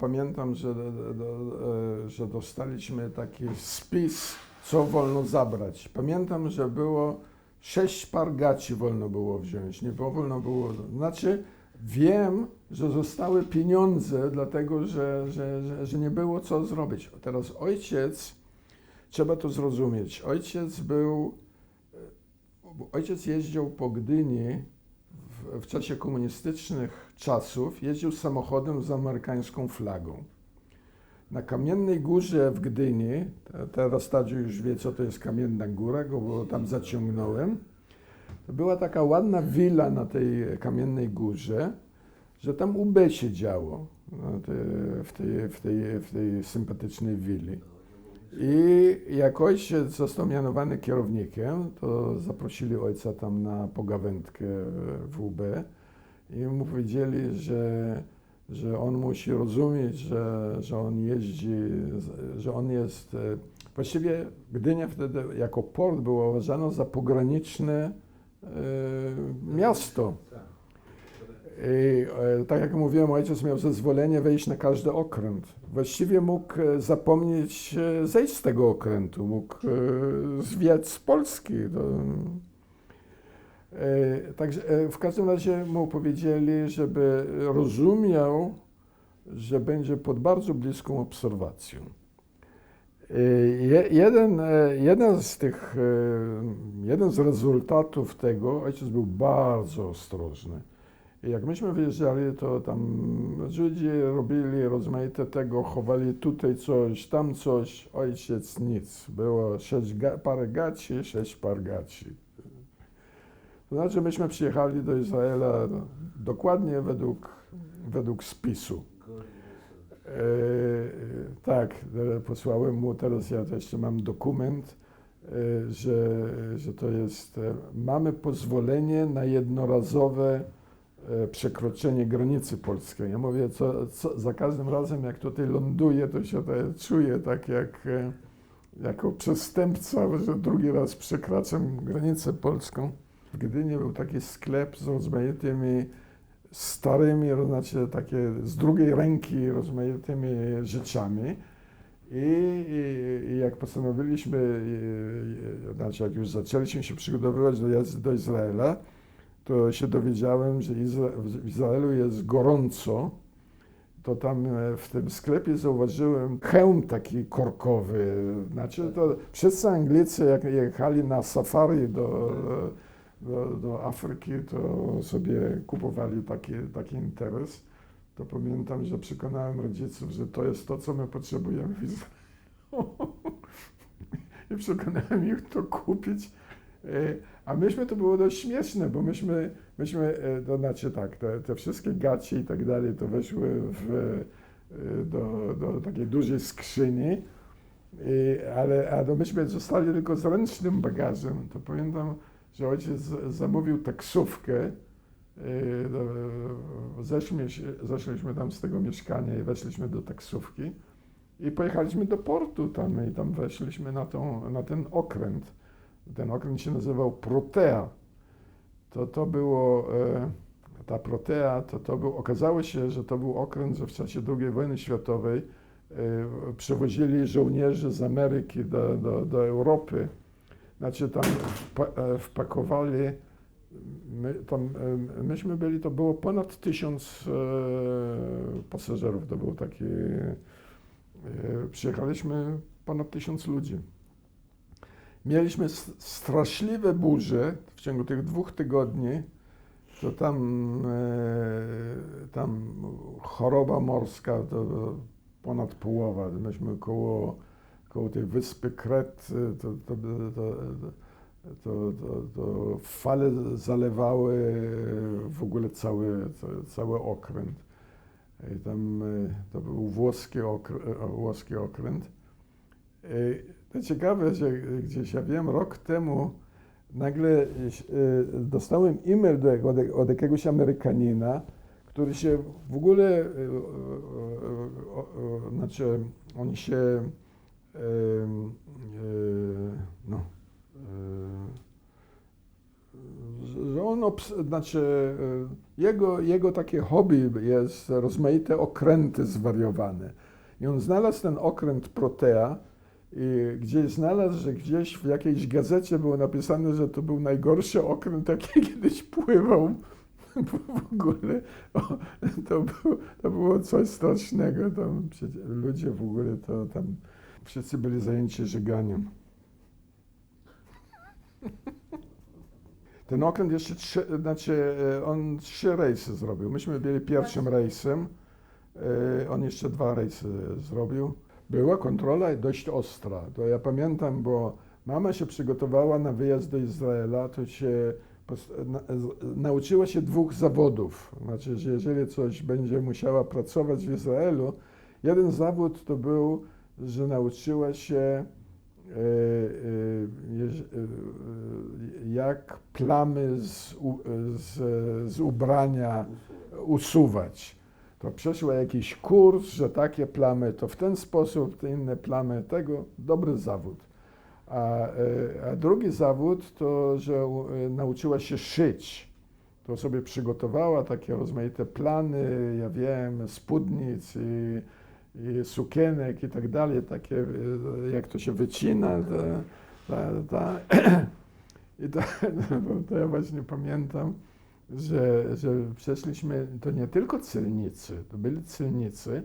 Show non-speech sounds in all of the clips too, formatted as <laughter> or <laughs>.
pamiętam, że, do, do, e, że dostaliśmy taki spis, co wolno zabrać. Pamiętam, że było sześć par gaci wolno było wziąć, nie wolno było. Znaczy, wiem, że zostały pieniądze, dlatego że, że, że, że nie było co zrobić. Teraz ojciec, trzeba to zrozumieć, ojciec był, ojciec jeździł po Gdyni w, czasie komunistycznych czasów, jeździł samochodem z amerykańską flagą. Na Kamiennej Górze w Gdyni, te- teraz Tadziu już wie, co to jest Kamienna Góra, bo tam zaciągnąłem. To była taka ładna willa na tej Kamiennej Górze, że tam UB się działo te, w, tej, w, tej, w tej sympatycznej willi. I jak ojciec został mianowany kierownikiem, to zaprosili ojca tam na pogawędkę w UB i mu powiedzieli, że, że on musi rozumieć, że, że on jeździ, że on jest... e, Właściwie Gdynia wtedy jako port było uważano za pograniczne e, miasto. I, e, tak jak mówiłem, ojciec miał zezwolenie wejść na każdy okręt. Właściwie mógł e, zapomnieć e, zejść z tego okrętu, mógł zwiać z Polski. Także w każdym razie mu powiedzieli, żeby rozumiał, że będzie pod bardzo bliską obserwacją. Je- Jeden, jeden z tych, jeden z rezultatów tego, ojciec był bardzo ostrożny. Jak myśmy wyjeżdżali, to tam Żydzi robili rozmaite tego, chowali tutaj coś, tam coś, ojciec nic. Było sześć ga- parę gaci, sześć par gaci. To znaczy myśmy przyjechali do Izraela dokładnie według, według spisu. E, tak, posłałem mu, teraz ja jeszcze mam dokument, e, że, że to jest, e, mamy pozwolenie na jednorazowe przekroczenie granicy polskiej. Ja mówię, co, co, za każdym razem jak tutaj ląduję, to się czuję tak jak e, jako przestępca, że drugi raz przekraczam granicę polską. W Gdyni był taki sklep z rozmaitymi starymi, znaczy takie z drugiej ręki rozmaitymi rzeczami. I, i, i jak postanowiliśmy, i, znaczy jak już zaczęliśmy się przygotowywać do jazdy do Izraela, to się dowiedziałem, że w Izraelu jest gorąco. To tam e, w tym sklepie zauważyłem hełm taki korkowy. Znaczy to wszyscy Anglicy jak jechali na safari do, do, do Afryki, to sobie kupowali taki, taki interes. To pamiętam, że przekonałem rodziców, że to jest to, co my potrzebujemy w Izraelu. <laughs> I przekonałem ich to kupić. A myśmy to było dość śmieszne, bo myśmy, myśmy e, to znaczy tak, te, te wszystkie gaci i tak dalej, to weszły w, e, do, do takiej dużej skrzyni, I, ale a to myśmy zostali tylko z ręcznym bagażem. To pamiętam, że ojciec zamówił taksówkę. e, Zeszliśmy, zeszliśmy tam z tego mieszkania i weszliśmy do taksówki i pojechaliśmy do portu tam i tam weszliśmy na, tą, na ten okręt. Ten okręt się nazywał Protea. To, to było, e, ta Protea, to, to był, okazało się, że to był okręt, że w czasie II wojny światowej e, przewozili żołnierzy z Ameryki do, do, do Europy. Znaczy tam e, wpakowali, my, tam, myśmy byli, to było ponad tysiąc pasażerów, to był taki, przyjechaliśmy ponad tysiąc ludzi. Mieliśmy straszliwe burze w ciągu tych dwóch tygodni. To tam, e, tam choroba morska to ponad połowa. Myśmy koło, koło tej wyspy Kret, e, to, to, to, to, fale zalewały w ogóle cały, cały, okręt. I tam e, to był włoski, okr, e, włoski okręt. To ciekawe, że gdzieś, ja wiem, rok temu nagle e, dostałem e-mail od, od jakiegoś Amerykanina, który się w ogóle, e, e, znaczy on się, no, że- on, znaczy jego, jego takie hobby jest rozmaite okręty zwariowane. I on znalazł ten okręt Protea i gdzieś znalazł, że gdzieś w jakiejś gazecie było napisane, że to był najgorszy okręt, jaki <laughs> kiedyś pływał w ogóle. O, to, było, to było coś strasznego. Tam ludzie w ogóle to tam wszyscy byli zajęci żyganiem. Ten okręt jeszcze trzy, znaczy e, on trzy rejsy zrobił. Myśmy byli pierwszym rejsem, e, on jeszcze dwa rejsy zrobił. Była kontrola dość ostra. To ja pamiętam, bo mama się przygotowała na wyjazd do Izraela, to się nauczyła się dwóch zawodów. Znaczy, że jeżeli coś będzie musiała pracować w Izraelu, jeden zawód to był, że nauczyła się e, e, e, jak plamy z, z, z ubrania usuwać. To przeszła jakiś kurs, że takie plamy to w ten sposób, te inne plamy tego. Dobry zawód. A, e, a drugi zawód to, że e, nauczyła się szyć. To sobie przygotowała takie rozmaite plany, ja wiem, spódnic i, i sukienek i tak dalej, takie e, jak to się wycina. Ta, ta, ta. <clears throat> I to, <laughs> to ja właśnie pamiętam, że, że przeszliśmy, to nie tylko celnicy, to byli celnicy,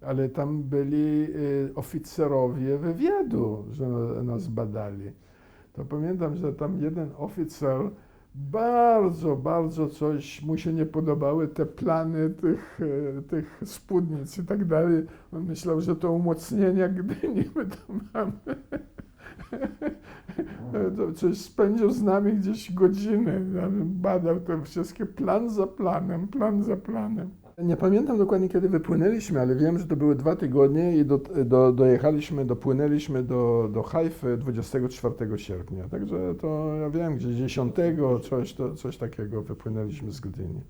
ale tam byli y, oficerowie wywiadu, że na- nas badali. To pamiętam, że tam jeden oficer bardzo, bardzo coś mu się nie podobały, te plany tych, y, tych spódnic i tak dalej. On myślał, że to umocnienia Gdyni my to mamy. <laughs> To coś spędził z nami gdzieś godziny, badał te wszystkie, plan za planem, plan za planem. Nie pamiętam dokładnie, kiedy wypłynęliśmy, ale wiem, że to były dwa tygodnie i do, do, dojechaliśmy, dopłynęliśmy do, do Hajfy 24 sierpnia. Także to ja wiem, gdzieś 10, coś, to, coś takiego wypłynęliśmy z Gdyni.